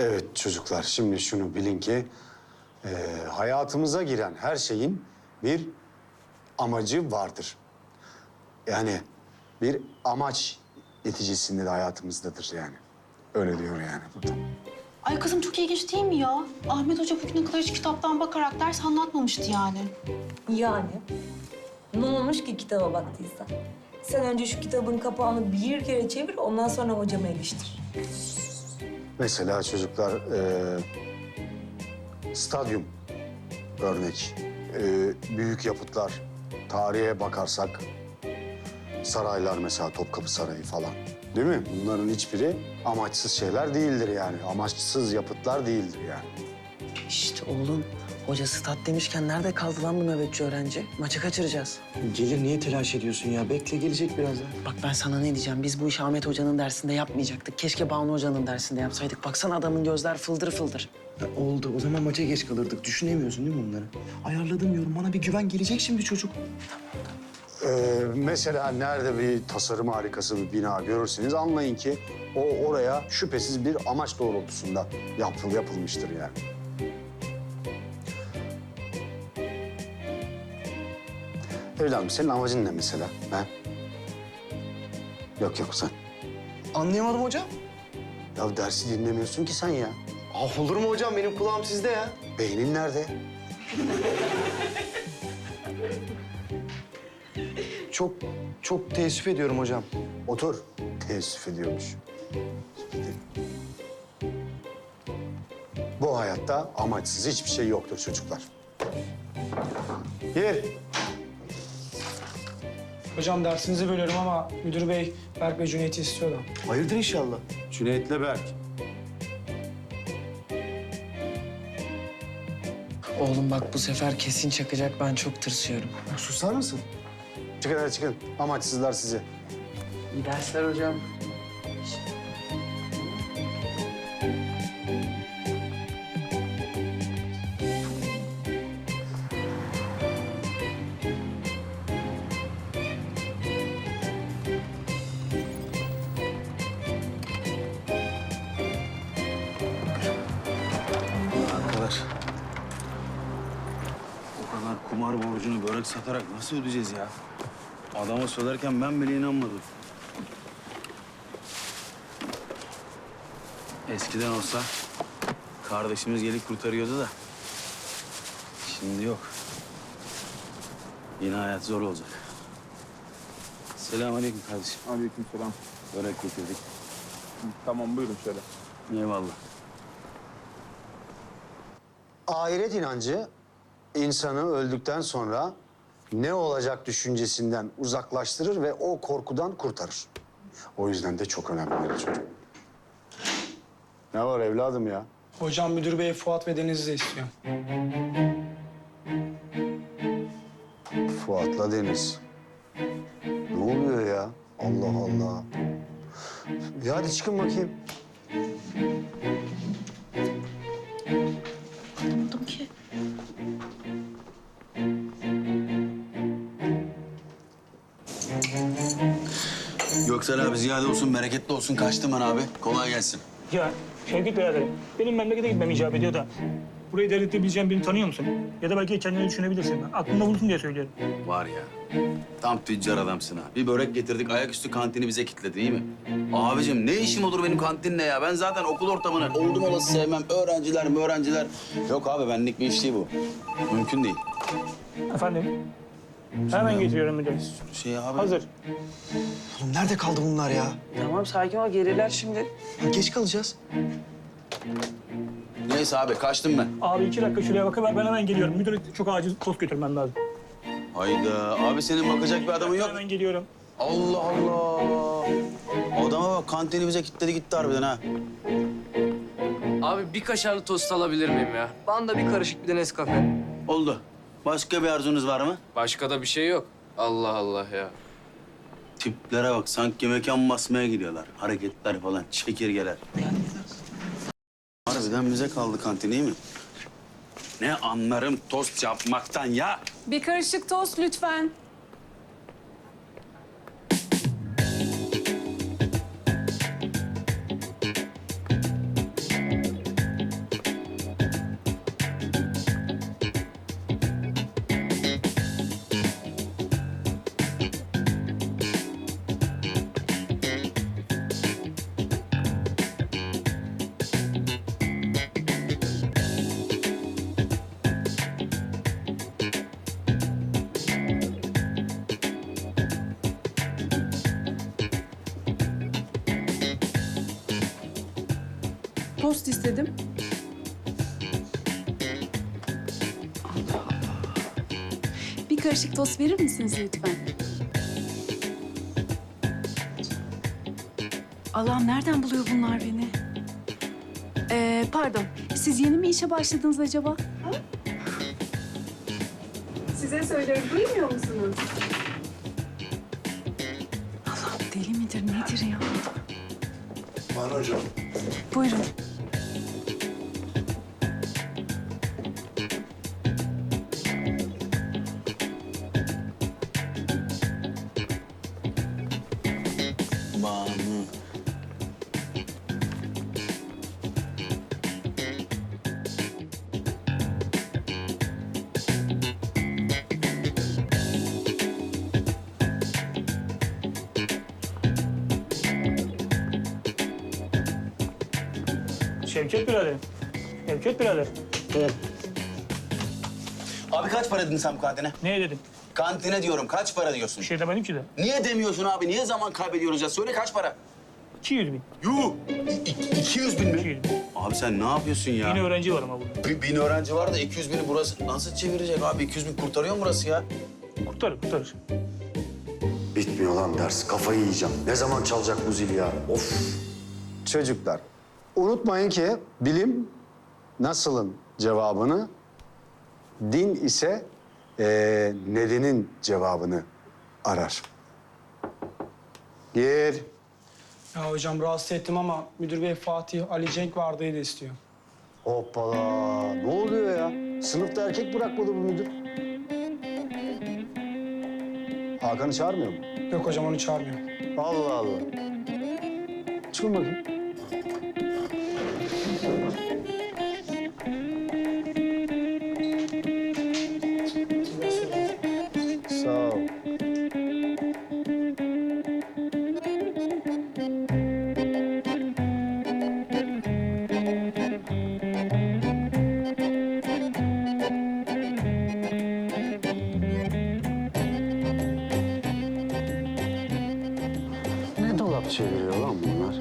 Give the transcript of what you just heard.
Evet çocuklar, şimdi şunu bilin ki e, hayatımıza giren her şeyin bir amacı vardır. Yani bir amaç neticesinde de hayatımızdadır yani. Öyle diyor yani burada. Ay kızım çok ilginç değil mi ya? Ahmet Hoca bugüne kadar hiç kitaptan bakarak ders anlatmamıştı yani. Yani ne olmuş ki kitaba baktıysa? Sen önce şu kitabın kapağını bir kere çevir, ondan sonra hocamı eleştir. Mesela çocuklar e, stadyum örnek, E, büyük yapıtlar, tarihe bakarsak saraylar mesela Topkapı Sarayı falan. Değil mi? Bunların hiçbiri amaçsız şeyler değildir yani. Amaçsız yapıtlar değildir yani. Şşt oğlum. Hoca stat demişken nerede kaldı lan bu nöbetçi öğrenci? Maçı kaçıracağız. Gelir niye telaş ediyorsun ya? Bekle gelecek birazdan. Bak ben sana ne diyeceğim. Biz bu işi Ahmet Hoca'nın dersinde yapmayacaktık. Keşke Banu Hoca'nın dersinde yapsaydık. Baksana adamın gözler fıldır fıldır. Ya oldu. O zaman maça geç kalırdık. Düşünemiyorsun değil mi bunları? Ayarladım diyorum. Bana bir güven gelecek şimdi çocuk. Ee, mesela nerede bir tasarım harikası bir bina görürseniz anlayın ki o oraya şüphesiz bir amaç doğrultusunda yapıl, yapılmıştır yani. Evladım senin amacın ne mesela? Ha? Yok yok sen. Anlayamadım hocam. Ya dersi dinlemiyorsun ki sen ya. Ah olur mu hocam? Benim kulağım sizde ya. Beynin nerede? Çok, çok teessüf ediyorum hocam. Otur. Teessüf ediyormuş. Bu hayatta amaçsız hiçbir şey yoktur çocuklar. Gir. Hocam dersinizi bölüyorum ama müdür bey Berk ve Cüneyt'i istiyor da. Hayırdır inşallah. Cüneyt'le Berk. Oğlum bak bu sefer kesin çakacak. Ben çok tırsıyorum. Susar mısın? Çıkın hadi çıkın. Amaçsızlar sizi. İyi dersler hocam. Kumar borcunu börek satarak nasıl ödeyeceğiz ya? Adama söylerken ben bile inanmadım. Eskiden olsa kardeşimiz gelip kurtarıyordu da. Şimdi yok. Yine hayat zor olacak. Selamünaleyküm kardeşim. Aleykümselam. Börek getirdik. Tamam buyurun şöyle. Eyvallah. Ahiret inancı insanı öldükten sonra ne olacak düşüncesinden uzaklaştırır ve o korkudan kurtarır. O yüzden de çok önemli çocuk. Ne var evladım ya? Hocam müdür bey Fuat ve Deniz'i de istiyor. Fuat'la Deniz. Ne oluyor ya? Allah Allah. Ya hadi çıkın bakayım. Göksel abi ziyade olsun, bereketli olsun. Kaçtım ben abi. Kolay gelsin. Ya Şevket biraderim, benim memlekete gitmem icap ediyor da. Burayı devletebileceğim birini tanıyor musun? Ya da belki kendini düşünebilirsin. Aklında bulunsun diye söylüyorum. Var ya. Tam tüccar adamsın ha. Bir börek getirdik, ayaküstü kantini bize kilitledi değil mi? Abicim ne işim olur benim kantinle ya? Ben zaten okul ortamını oldum olası sevmem. Öğrenciler mi öğrenciler? Yok abi benlik bir iş değil bu. Mümkün değil. Efendim? Hemen getiriyorum müdür. Şey abi... Hazır. Oğlum nerede kaldı bunlar ya? Tamam sakin ol. Gelirler şimdi. Ha, Geç kalacağız. Neyse abi kaçtım ben. Abi iki dakika şuraya bakıver ben hemen geliyorum. Müdür çok acil tost götürmem lazım. Hayda. Abi senin bakacak bir adamın yok. Hemen geliyorum. Allah Allah. Adama bak kantini bize kilitledi gitti harbiden ha. Abi bir kaşarlı tost alabilir miyim ya? Bana da bir karışık bir de Nescafe. Oldu. Başka bir arzunuz var mı? Başka da bir şey yok. Allah Allah ya. Tiplere bak sanki mekan basmaya gidiyorlar. Hareketler falan, çekirgeler. Harbiden bize kaldı kantin değil mi? Ne anlarım tost yapmaktan ya. Bir karışık tost lütfen. Tost istedim. Bir karışık tost verir misiniz lütfen? Allah'ım nereden buluyor bunlar beni? Ee, pardon, siz yeni mi işe başladınız acaba? Size söylerim, duymuyor musunuz? Allah'ım deli midir, nedir ya? Var hocam. Buyurun. Şevket birader. Şevket birader. Abi kaç para dedin sen bu kantine? Ne dedim? Kantine diyorum kaç para diyorsun? Bir şey demedim ki de. Niye demiyorsun abi? Niye zaman kaybediyoruz ya? Söyle kaç para? 200 bin. Yuh! İ- i- 200 bin mi? 200 bin. Abi sen ne yapıyorsun ya? Yine öğrenci var ama burada. Bir, bin öğrenci var da 200 bini burası nasıl çevirecek abi? 200 bin kurtarıyor mu burası ya? Kurtarır, kurtarır. Bitmiyor lan ders. Kafayı yiyeceğim. Ne zaman çalacak bu zil ya? Of. Çocuklar, unutmayın ki bilim nasılın cevabını, din ise eee, nedenin cevabını arar. Gir. Ya hocam rahatsız ettim ama müdür bey Fatih, Ali Cenk vardıydı istiyor. Hoppala. Ne oluyor ya? Sınıfta erkek bırakmadı bu müdür. Hakan'ı çağırmıyor mu? Yok hocam onu çağırmıyor. Allah Allah. Çıkın bakayım. çeviriyor lan bunlar?